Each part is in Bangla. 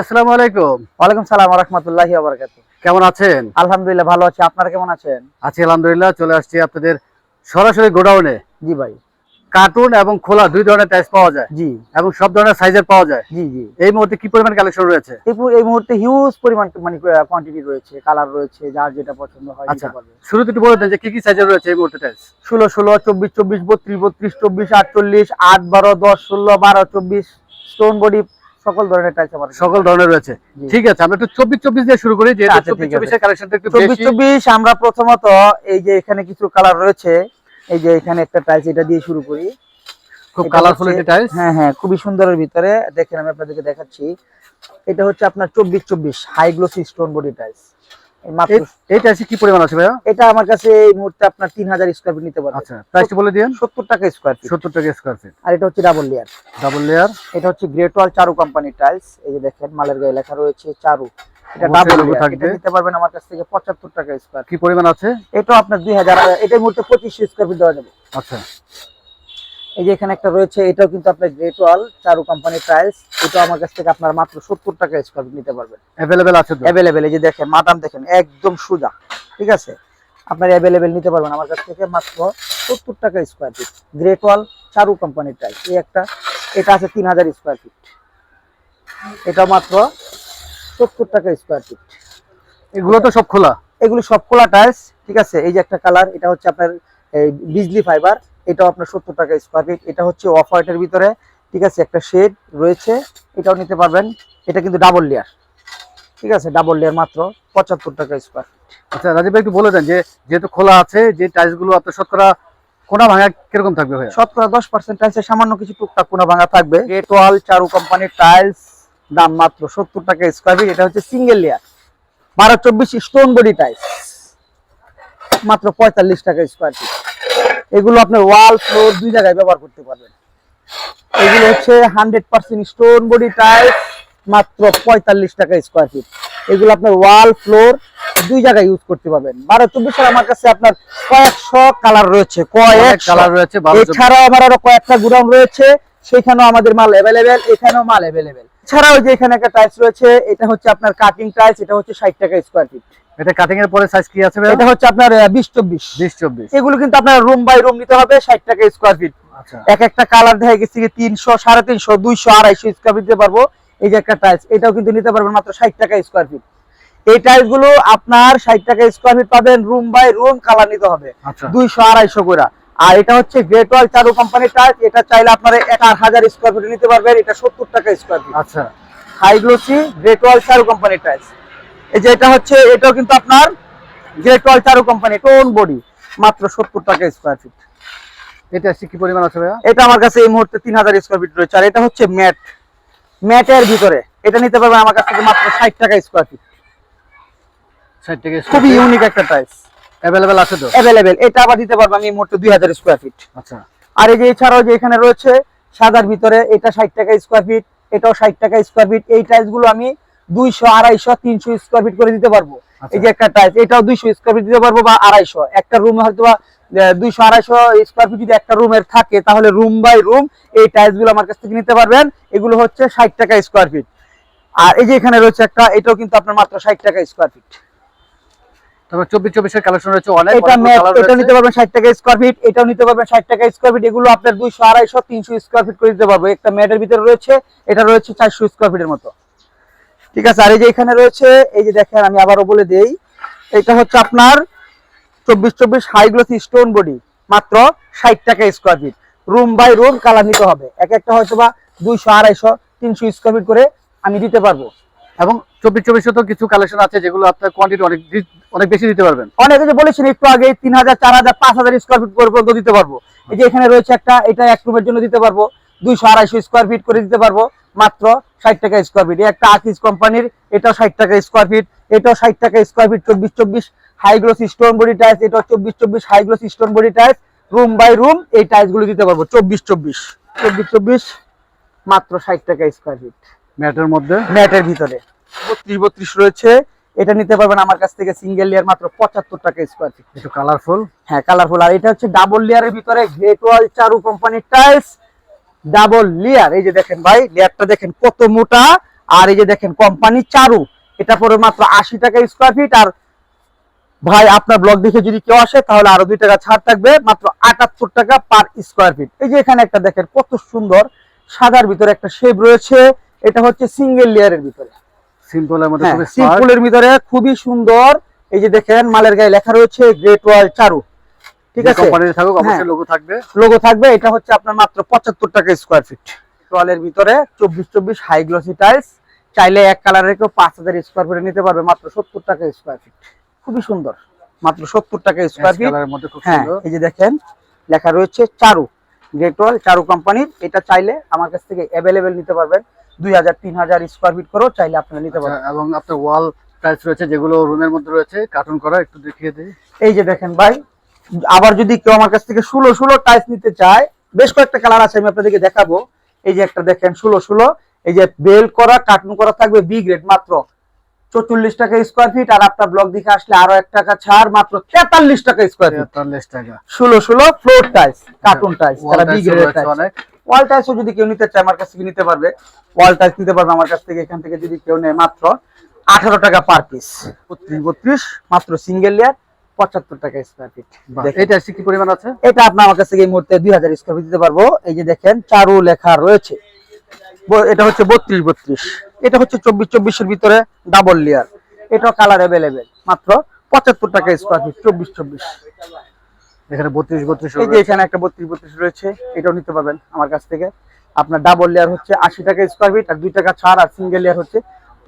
আসসালামু আলাইকুম। ওয়ালাইকুম সালাম রহমতুল্লাহি বারাকাতু কেমন আছেন? আলহামদুলিল্লাহ ভালো আছি। আপনারা কেমন আছেন? আছি আলহামদুলিল্লাহ চলে আসছি আপনাদের সরাসরি গোডাউনে। জি ভাই। কার্টুন এবং খোলা দুই ধরনের টাইস পাওয়া যায়। জি। এবং সব ধরনের সাইজের পাওয়া যায়। জি জি। এই মুহূর্তে কি পরিমাণ কালেকশন রয়েছে? এই মুহূর্তে হিউজ পরিমাণ মানে কোয়ান্টিটি রয়েছে কালার রয়েছে যার যেটা পছন্দ হয় আচ্ছা শুরুতে একটু বলে দেন যে কি কি সাইজের রয়েছে এই মুহূর্তে টাইস ষোলো ষোলো চব্বিশ চব্বিশ বত্রিশ বত্রিশ চব্বিশ আটচল্লিশ আট বারো দশ ষোলো বারো চব্বিশ স্টোন বডি সকল ধরনের টাইলস আমার সকল ধরনের রয়েছে। ঠিক আছে আমরা একটু চব্বিশ চব্বিশ দিয়ে শুরু করি যে আচ্ছা, চব্বিশ কালেকশনটা একটু আমরা প্রথমত এই যে এখানে কিছু কালার রয়েছে এই যে এখানে একটা টাইলস এটা দিয়ে শুরু করি। খুব কালারফুল হ্যাঁ হ্যাঁ খুবই সুন্দরের ভিতরে দেখেন আমি আপনাদেরকে দেখাচ্ছি। এটা হচ্ছে আপনার চব্বিশ চব্বিশ high glossy stone body tiles মাত্র এই কি পরিমাণ আছে ভাইয়া? এটা আমার কাছে এই মুহূর্তে আপনার তিন হাজার স্কোয়ার ফিট নিতে পারবে। আচ্ছা প্রাইসটা বলে দিন সত্তর টাকা স্কোয়ার ফিট সত্তর টাকা স্কোয়ার ফিট আর এটা হচ্ছে ডাবল লেয়ার ডাবল লেয়ার এটা হচ্ছে গ্রেট ওয়াল চারু কোম্পানির টাইলস এই যে দেখেন মালের গায়ে লেখা রয়েছে চারু। এটা ডাবল থাকবে। নিতে পারবেন আমার কাছ থেকে পঁচাত্তর টাকা স্কোয়ার কি পরিমাণ আছে? এটাও আপনার দুই হাজার এটা মুহূর্তে পঁচিশশো স্কোয়ার ফিট দেওয়া যাবে। আচ্ছা। এই যে এখানে একটা রয়েছে এটাও কিন্তু আপনার গ্রেট ওয়াল চারু কোম্পানির টাইলস এটা আমার কাছ থেকে আপনার মাত্র সত্তর টাকা স্কোয়ার ফিট নিতে পারবেন। অ্যাভেলেবেল আছে অ্যাভেলেবেল এই যে দেখেন মাদাম দেখেন একদম সোজা। ঠিক আছে? আপনার অ্যাভেলেবেল নিতে পারবেন আমার কাছ থেকে মাত্র সত্তর টাকা square feet great wall Charu কোম্পানির টাইল এই একটা এটা আছে তিন হাজার স্কোয়ার ফিট এটা মাত্র সত্তর টাকা স্কোয়ার ফিট এগুলো তো সব খোলা? এগুলো সব খোলা টাইলস ঠিক আছে? এই যে একটা কালার এটা হচ্ছে আপনার এই বিজলি ফাইবার এটাও আপনার সত্তর টাকা স্কোয়ার ফিট এটা হচ্ছে অফ হোয়াইটের ভিতরে ঠিক আছে? একটা শেড রয়েছে এটাও নিতে পারবেন। এটা কিন্তু ডাবল লেয়ার ঠিক আছে? ডাবল লেয়ার মাত্র পঁচাত্তর টাকা স্কোয়ার ফিট আচ্ছা রাজীব ভাই একটু বলে দেন যে যেহেতু খোলা আছে যে টাইলসগুলো আপনার শতকরা কোনা ভাঙা কীরকম থাকবে ভাইয়া? শতকরা দশ পার্সেন্ট টাইলসের সামান্য কিছু টুকটাক কোনা ভাঙা থাকবে। গ্রেট ওয়াল চারু কোম্পানির টাইলস দাম মাত্র সত্তর টাকা স্কোয়ার ফিট এটা হচ্ছে সিঙ্গেল লেয়ার বারো চব্বিশ স্টোন বডি টাইলস মাত্র পঁয়তাল্লিশ টাকা স্কোয়ার ফিট এগুলো আপনার ওয়াল ফ্লোর দুই জায়গায় ব্যবহার করতে পারবেন। এগুলো হচ্ছে hundred percent stone body tiles মাত্র পঁয়তাল্লিশ টাকা স্কোয়ার ফিট এগুলো আপনার ওয়াল ফ্লোর দুই জায়গায় ইউজ করতে পারবেন। বারো চব্বিশের আমার কাছে আপনার কয়েকশো কালার রয়েছে কয়েক কালার রয়েছে চব্বিশ। এছাড়াও আমার আরও কয়েকটা গুদাম রয়েছে সেখানেও আমাদের মাল অ্যাভেলেবেল এখানেও মাল অ্যাভেলেবেল এছাড়াও যে এখানে একটা টাইলস রয়েছে এটা হচ্ছে আপনার কাটিং টাইলস এটা হচ্ছে ষাট টাকা স্কোয়ার ফিট এটা কাটিং এর পরে সাইজ কি আছে এটা হচ্ছে আপনার বিশ চব্বিশ। বিশ চব্বিশ। এগুলো কিন্তু আপনার রুম বাই রুম নিতে হবে ষাট টাকা স্কোয়ার ফিট আচ্ছা। এক একটা কালার দেখা গেছে কি তিনশো সাড়ে তিনশো দুইশো আড়াইশো স্কোয়ার ফিট দিতে পারব। এই যে একটা টাইলস এটাও কিন্তু নিতে পারবেন মাত্র ষাট টাকা স্কোয়ার ফিট এই টাইলসগুলো আপনার ষাট টাকা স্কোয়ার ফিট পাবেন রুম বাই রুম কালার নিতে হবে। আচ্ছা। দুইশো আড়াইশো করে আর এটা হচ্ছে গ্রেট ওয়াল চারু কোম্পানির টাইলস এটা চাইলে আপনারা এক আট হাজার স্কোয়ার ফিট নিতে পারবেন এটা সত্তর টাকা স্কোয়ার ফিট আচ্ছা। High glossy great wall Charu কোম্পানির টাইলস এই যে এটা হচ্ছে এটাও কিন্তু আপনার great wall Charu company tone body মাত্র সত্তর টাকা স্কোয়ার ফিট এটা কি পরিমাণ আছে ভাইয়া? এটা আমার কাছে এই মুহূর্তে তিন হাজার স্কোয়ার ফিট রয়েছে আর এটা হচ্ছে ম্যাট। ম্যাটের ভিতরে এটা নিতে পারবেন আমার কাছ থেকে মাত্র ষাট টাকা স্কোয়ার ফিট ষাট টাকা খুবই ইউনিক একটা টাইলস অ্যাভেলেবেল আছে তো? অ্যাভেলেবেল এটা আবার দিতে পারব আমি এই মুহূর্তে দুই হাজার স্কোয়ার ফিট আচ্ছা। আর এই যে এছাড়াও যে এখানে রয়েছে সাদার ভিতরে এটা ষাট টাকা স্কোয়ার ফিট এটাও ষাট টাকা স্কোয়ার ফিট এই টাইলসগুলো আমি দুইশো আড়াইশো তিনশো স্কোয়ার ফিট করে দিতে পারব। আচ্ছা। এই যে একটা টাইলস এটাও দুইশো স্কোয়ার ফিট দিতে পারব বা আড়াইশো। একটা রুমে হয়তো বা দুইশো আড়াইশো স্কোয়ার ফিট যদি একটা রুমের থাকে তাহলে রুম বাই রুম এই টাইলসগুলো আমার কাছ থেকে নিতে পারবেন। এগুলো হচ্ছে ষাট টাকা স্কোয়ার ফিট আর এই যে এখানে রয়েছে একটা এটাও কিন্তু আপনার মাত্র ষাট টাকা স্কোয়ার ফিট তারপর চব্বিশ চব্বিশের কালেকশন রয়েছে অনেক এটা এটা নিতে পারবেন ষাট টাকা স্কোয়ার ফিট এটাও নিতে পারবেন ষাট টাকা স্কোয়ার ফিট এগুলো আপনার দুইশো আড়াইশো তিনশো স্কোয়ার ফিট করে দিতে পারব। একটা ম্যাটের ভিতরে রয়েছে এটা রয়েছে চারশো স্কোয়ার ফিটের মতো। ঠিক আছে, আর এই যে এখানে রয়েছে, এই যে দেখেন, আমি আবারও বলে দেই, এটা হচ্ছে আপনার চব্বিশ চব্বিশ হাই গ্লোসি স্টোন বডি, মাত্র ষাট টাকা square feet room by room colour নিতে হবে। এক একটা হয়তো বা দুইশো, আড়াইশো, তিনশো স্কোয়ার ফিট করে আমি দিতে পারব। এবং চব্বিশ চব্বিশে তো কিছু কালেকশন আছে যেগুলো আপনার কোয়ান্টিটি অনেক অনেক বেশি দিতে পারবেন। অনেকে যে বলেছেন একটু আগে তিন হাজার, চার হাজার, পাঁচ হাজার স্কোয়ার ফিট পর্যন্ত দিতে পারব। এই যে এখানে রয়েছে একটা, এটা এক রুমের জন্য দিতে পারব। দুইশো, আড়াইশো স্কোয়ার ফিট করে দিতে পারব। মাত্র ষাট টাকা স্কোয়ার ফিট একটা আকিস কোম্পানির এটাও ষাট টাকা স্কোয়ার ফিট এটাও ষাট টাকা স্কোয়ার ফিট চব্বিশ চব্বিশ হাইগ্লোস স্টোন বডি টাইলস এটাও চব্বিশ চব্বিশ high gloss stone body tiles room by room এই টাইলসগুলো দিতে পারব চব্বিশ চব্বিশ। চব্বিশ চব্বিশ মাত্র ষাট টাকা স্কোয়ার ফিট ম্যাটের মধ্যে? ম্যাটের ভিতরে। বত্রিশ বত্রিশ রয়েছে। এটা নিতে পারবেন আমার কাছ থেকে সিঙ্গেল লেয়ার মাত্র পঁচাত্তর টাকা স্কোয়ার ফিট একটু কালারফুল হ্যাঁ কালারফুল আর এটা হচ্ছে ডাবল লেয়ারের ভিতরে গ্রেট ওয়াল চারু কোম্পানির টাইলস ডাবল লেয়ার। এই যে দেখেন ভাই লেয়ারটা দেখেন কত মোটা আর এই যে দেখেন কোম্পানি চারু। এটা পরে মাত্র আশি টাকা স্কোয়ার ফিট আর ভাই আপনার ব্লগ দেখে যদি কেউ আসে তাহলে আরও দুই টাকা ছাড় থাকবে মাত্র আটাত্তর টাকা পার স্কোয়ার ফিট এই যে এখানে একটা দেখেন কত সুন্দর সাদার ভিতরে একটা শেপ রয়েছে এটা হচ্ছে সিঙ্গেল লেয়ারের ভিতরে। সিম্পলের মধ্যে হ্যাঁ। সিম্পলের ভিতরে খুবই সুন্দর। এই যে দেখেন মালের গায়ে লেখা রয়েছে গ্রেট ওয়াল চারু ঠিক আছে? কোম্পানির থাকুক অবশ্যই হ্যাঁ। লোগো থাকবে। লোগো থাকবে এটা হচ্ছে আপনার মাত্র পঁচাত্তর টাকা স্কোয়ার ফিট ওয়ালের ভিতরে চব্বিশ চব্বিশ হাই গ্লসি টাইলস চাইলে এক কালারের কেউ পাঁচ হাজার স্কোয়ার ফিটে নিতে পারবে মাত্র সত্তর টাকা স্কোয়ার ফিট খুবই সুন্দর মাত্র সত্তর টাকা স্কোয়ার ফিট এর মধ্যে খুব হ্যাঁ সুন্দর। এই যে দেখেন লেখা রয়েছে চারু গ্রেট চারু কোম্পানির এটা চাইলে আমার কাছ থেকে অ্যাভেলেবেল নিতে পারবেন দুই হাজার তিন হাজার স্কোয়ার ফিট করেও চাইলে আপনারা নিতে পারবেন। আচ্ছা, এবং আপনার ওয়াল টাইলস রয়েছে যেগুলো রুমের মধ্যে রয়েছে কার্টুন করা একটু দেখিয়ে দিই। এই যে দেখেন ভাই আবার যদি কেউ আমার কাছ থেকে ষোলো ষোলো টাইলস নিতে চায় বেশ কয়েকটা কালার আছে আমি আপনাদেরকে দেখাবো। এই যে একটা দেখেন ষোলো ষোলো। এই যে বেল করা কার্টুন করা থাকবে বি গ্রেড মাত্র চৌচল্লিশ টাকা স্কোয়ার ফিট আর আপনার ব্লক দিকে আসলে আরও এক টাকা ছাড় মাত্র তেতাল্লিশ টাকা স্কোয়ার ফিট তেতাল্লিশ টাকা। ষোলো ষোলো ফ্লোর টাইস কার্টুন টাইস তারা বি টাইলস অনেক। ওয়াল টাইলসও যদি কেউ নিতে চায় আমার কাছ থেকে নিতে পারবে। ওয়াল টাইস নিতে পারবে আমার কাছ থেকে এখান থেকে যদি কেউ নেয় মাত্র আঠারো টাকা পার পিস বত্রিশ বত্রিশ। মাত্র সিঙ্গেল লেয়ার পঁচাত্তর টাকা স্কোয়ার ফিট এটা কি পরিমাণ আছে? এটা আপনার আমার কাছ থেকে এই মুহূর্তে দুই হাজার স্কোয়ার ফিট দিতে পারব। এই যে দেখেন চারু লেখা রয়েছে। এটা হচ্ছে বত্রিশ বত্রিশ। এটা হচ্ছে চব্বিশ চব্বিশের ভিতরে ডাবল লেয়ার এটাও কালার অ্যাভেলেবেল মাত্র পঁচাত্তর টাকা স্কোয়ার ফিট চব্বিশ চব্বিশ। এখানে বত্রিশ বত্রিশ এই যে এখানে একটা বত্রিশ বত্রিশ রয়েছে এটাও নিতে পারবেন আমার কাছ থেকে। আপনার ডাবল লেয়ার হচ্ছে আশি টাকা স্কোয়ার ফিট আর দুই টাকা ছাড় আর সিঙ্গেল লেয়ার হচ্ছে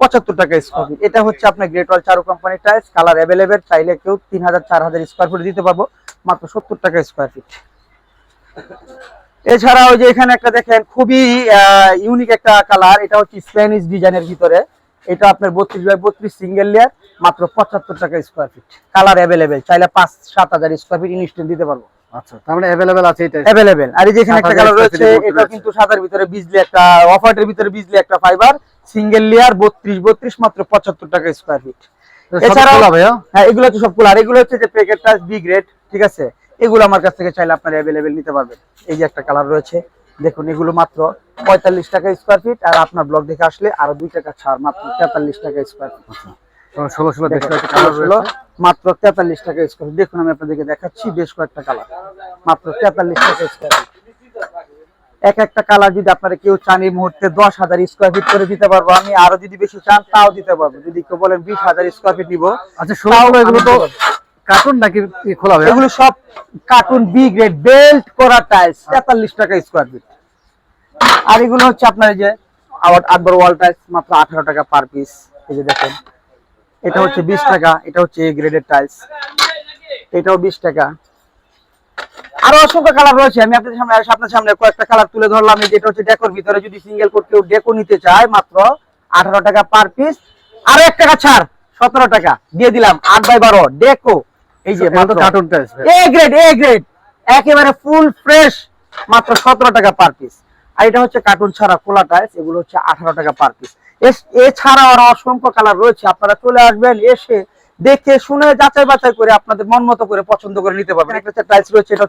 পঁচাত্তর টাকা স্কোয়ার ফিট এটা হচ্ছে আপনার গ্রেট ওয়াল চারু কোম্পানির টাইলস কালার অ্যাভেলেবেল চাইলে কেউ তিন হাজার চার হাজার স্কোয়ার ফিট দিতে পারব। মাত্র সত্তর টাকা স্কোয়ার ফিট এছাড়া ওই যে এখানে একটা দেখেন খুবই ইউনিক একটা কালার এটা হচ্ছে স্প্যানিশ ডিজাইনের ভিতরে। এটা আপনার বত্রিশ বাই বত্রিশ সিঙ্গেল লেয়ার মাত্র পঁচাত্তর টাকা স্কোয়ার ফিট কালার অ্যাভেলেবেল চাইলে পাঁচ সাত হাজার স্কোয়ার ফিট ইনস্ট্যান্ট দিতে পারব। আচ্ছা তার মানে আছে এটা অ্যাভেলেবেল আর এই যে এখানে একটা কালার রয়েছে এটা। কিন্তু সাদার ভিতরে বিজলি একটা অফারের ভিতরে বিজলি একটা ফাইবার সিঙ্গেল লেয়ার বত্রিশ বত্রিশ মাত্র পঁচাত্তর টাকা স্কোয়ার ফিট এছাড়াও- হ্যাঁ এগুলো হচ্ছে সব আর এগুলো হচ্ছে যে প্যাকেট টাচ বি গ্রেড ঠিক আছে? এগুলো আমার কাছ থেকে চাইলে আপনারা অ্যাভেলেবেল নিতে পারবেন। এই যে একটা কালার রয়েছে। দেখুন এগুলো মাত্র পঁয়তাল্লিশ টাকা স্কোয়ার ফিট আর আপনার ব্লক দেখে আসলে আরও দুই টাকা ছাড় মাত্র তেতাল্লিশ টাকা স্কোয়ার ফিট ষোলো ষোলো কালার হলো মাত্র তেতাল্লিশ টাকা স্কোয়ার দেখুন আমি আপনাদেরকে দেখাচ্ছি বেশ কয়েকটা কালার মাত্র তেতাল্লিশ টাকা স্কোয়ার ফিট এক একটা কালার যদি আপনারা কেউ চান এই মুহূর্তে দশ হাজার স্কোয়ার ফিট করে দিতে পারব। আমি আরও যদি বেশি চান তাও দিতে পারব। যদি কেউ বলেন বিশ হাজার স্কোয়ার ফিট নিবো আচ্ছা এগুলো তো কার্টুন নাকি খোলা ভাইয়া এগুলো সব কার্টুন বি গ্রেড বেল্ট করা টাইলস তেতাল্লিশ টাকা স্কোয়ার ফিট আর এগুলো হচ্ছে আপনার এই যে আবার আকবর ওয়াল টাইলস মাত্র আঠারো টাকা পার পিস এই যে দেখেন এটা হচ্ছে বিশ টাকা এটা হচ্ছে এ গ্রেডের টাইলস এটাও বিশ টাকা। আরও অসংখ্য কালার রয়েছে। আমি আপনাদের সামনে আপনার সামনে কয়েকটা কালার তুলে ধরলাম। এই যেটা হচ্ছে ডেকোর ভিতরে। যদি সিঙ্গেল কোট কেউ ডেকো নিতে চায় মাত্র আঠারো টাকা পার পিস আরও এক টাকা ছাড় সতেরো টাকা। দিয়ে দিলাম আট বাই বারো। ডেকো এই যে মাত্র এ গ্রেড এ গ্রেড একেবারে ফুল ফ্রেশ মাত্র সতেরো টাকা পার পিস আর এটা হচ্ছে কার্টুন ছাড়া খোলা টাইলস এগুলো হচ্ছে আঠারো টাকা পার পিস এছাড়া আরও অসংখ্য কালার রয়েছে। আপনারা চলে আসবেন এসে দেখে শুনে যাচাই বাছাই করে আপনাদের মন মতো করে পছন্দ করে নিতে পারবেন।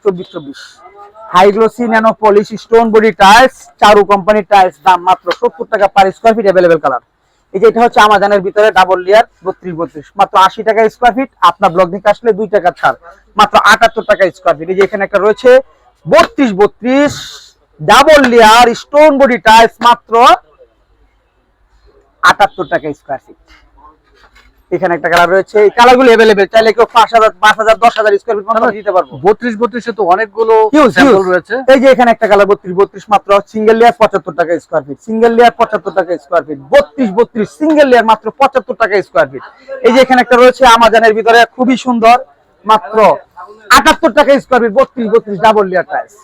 চব্বিশ চব্বিশ। High glossy nano polish stone body tiles Charu tiles দাম মাত্র সত্তর টাকা per square feet available colour এই যে এটা হচ্ছে আমাজানের ভিতরে ডাবল লেয়ার বত্রিশ বত্রিশ। মাত্র আশি টাকা স্কোয়ার ফিট আপনার থেকে আসলে দুই টাকা ছাড়। মাত্র আটাত্তর টাকা স্কোয়ার ফিট এই যে এখানে একটা রয়েছে, বত্রিশ বত্রিশ double layer stone body tiles মাত্র আটাত্তর টাকা স্কোয়ার ফিট এখানে একটা কালার রয়েছে। এই কালারগুলো অ্যাভেলেবেল চাইলে কেউ পাঁচ হাজার পাঁচ হাজার দশ হাজার স্কোয়ার ফিট মতো দিতে পারব। বত্রিশ বত্রিশে তো অনেকগুলো স্যাম্পল রয়েছে। এই যে এখানে একটা কালার বত্রিশ বত্রিশ মাত্র সিঙ্গেল লেয়ার পঁচাত্তর টাকা স্কোয়ার ফিট সিঙ্গেল লেয়ার পঁচাত্তর টাকা স্কোয়ার ফিট বত্রিশ বত্রিশ সিঙ্গেল লেয়ার মাত্র পঁচাত্তর টাকা স্কোয়ার ফিট এই যে এখানে একটা রয়েছে আমাজানের ভিতরে খুবই সুন্দর মাত্র আটাত্তর টাকা স্কোয়ার ফিট বত্রিশ বত্রিশ ডাবল লেয়ার টাইলস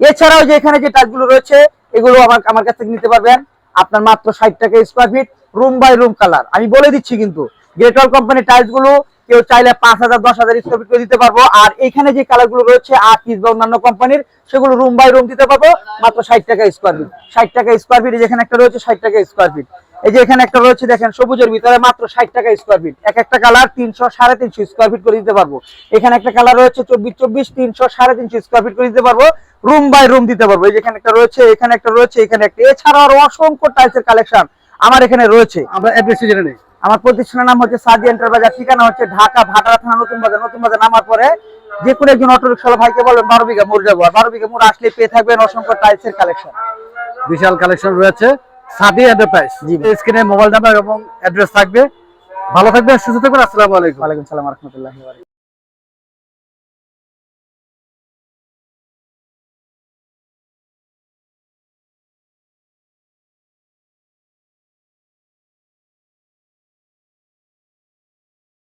এছাড়াও যে এখানে যে টাইলগুলো রয়েছে এগুলো আমার আমার কাছ থেকে নিতে পারবেন। আপনার মাত্র ষাট টাকা square feet room by room colour আমি বলে দিচ্ছি কিন্তু গ্রেটল কোম্পানির টাইলসগুলো কেউ চাইলে পাঁচ হাজার, দশ হাজার স্কোয়ার ফিট করে দিতে পারব। আর এখানে যে কালারগুলো রয়েছে, আর পিস বা অন্যান্য কোম্পানির সেগুলো রুম বাই রুম দিতে পারব। মাত্র ষাট টাকা স্কোয়ার ফিট ষাট টাকা স্কোয়ার ফিট যেখানে একটা রয়েছে, ষাট টাকা স্কোয়ার ফিট এই যে এখানে একটা রয়েছে, দেখেন, সবুজের ভিতরে মাত্র ষাট টাকা স্কোয়ার ফিট এক একটা কালার তিনশো, সাড়ে তিনশো স্কোয়ার ফিট করে দিতে পারব। এখানে একটা কালার রয়েছে, চব্বিশ চব্বিশ, তিনশো, সাড়ে তিনশো স্কোয়ার ফিট করে দিতে পারব। রুম বাই রুম দিতে পারব। এই যে এখানে একটা রয়েছে, এখানে একটা রয়েছে, এখানে একটা। এছাড়াও আরও অসংখ্য টাইলসের কালেকশন আমার এখানে রয়েছে। আমরা অ্যাড্রেস জেনে নেই। আমার প্রতিষ্ঠানের নাম হচ্ছে সাদি এন্টারপ্রাইজার ঠিকানা হচ্ছে ঢাকা ভাটারা থানা নতুন বাজার। নতুন বাজার নামার পরে যে কোনো একজন অটো রিক্সাওয়ালা ভাইকে বলবেন বারো বিঘা মোড় যাব আর বারো বিঘা মোড় আসলে পেয়ে থাকবেন অসংখ্য টাইলসের কালেকশন। বিশাল কালেকশন রয়েছে। সাদি এন্টারপ্রাইজ। স্ক্রিনে মোবাইল নাম্বার এবং অ্যাড্রেস থাকবে। ভালো থাকবেন সুস্থ থাকবেন। আসসালামু আলাইকুম। ওয়ালাইকুম সালাম রহমতুল্লাহ